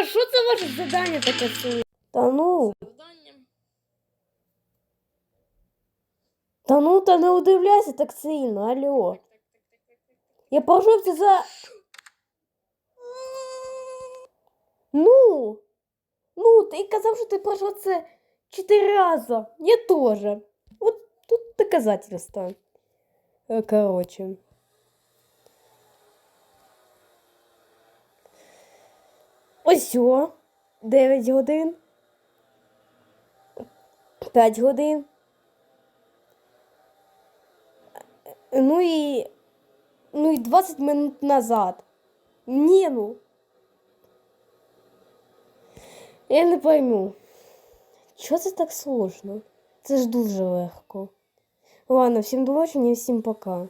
А що це ваше завдання таке сильне? Та ну, Завдання. та ну, та не удивляйся так сильно, алло. Я пожився за. Ну, ну, ти казав, що ти пройшов це чотири рази. Я теж. От тут доказательства. Е, Короче. Ось о, 9 годин. 5 годин. Ну і. Ну і 20 минут назад. Ні, ну. Я не пойму. Чого це так сложно? Це ж дуже легко. Ладно, всім до і всім пока.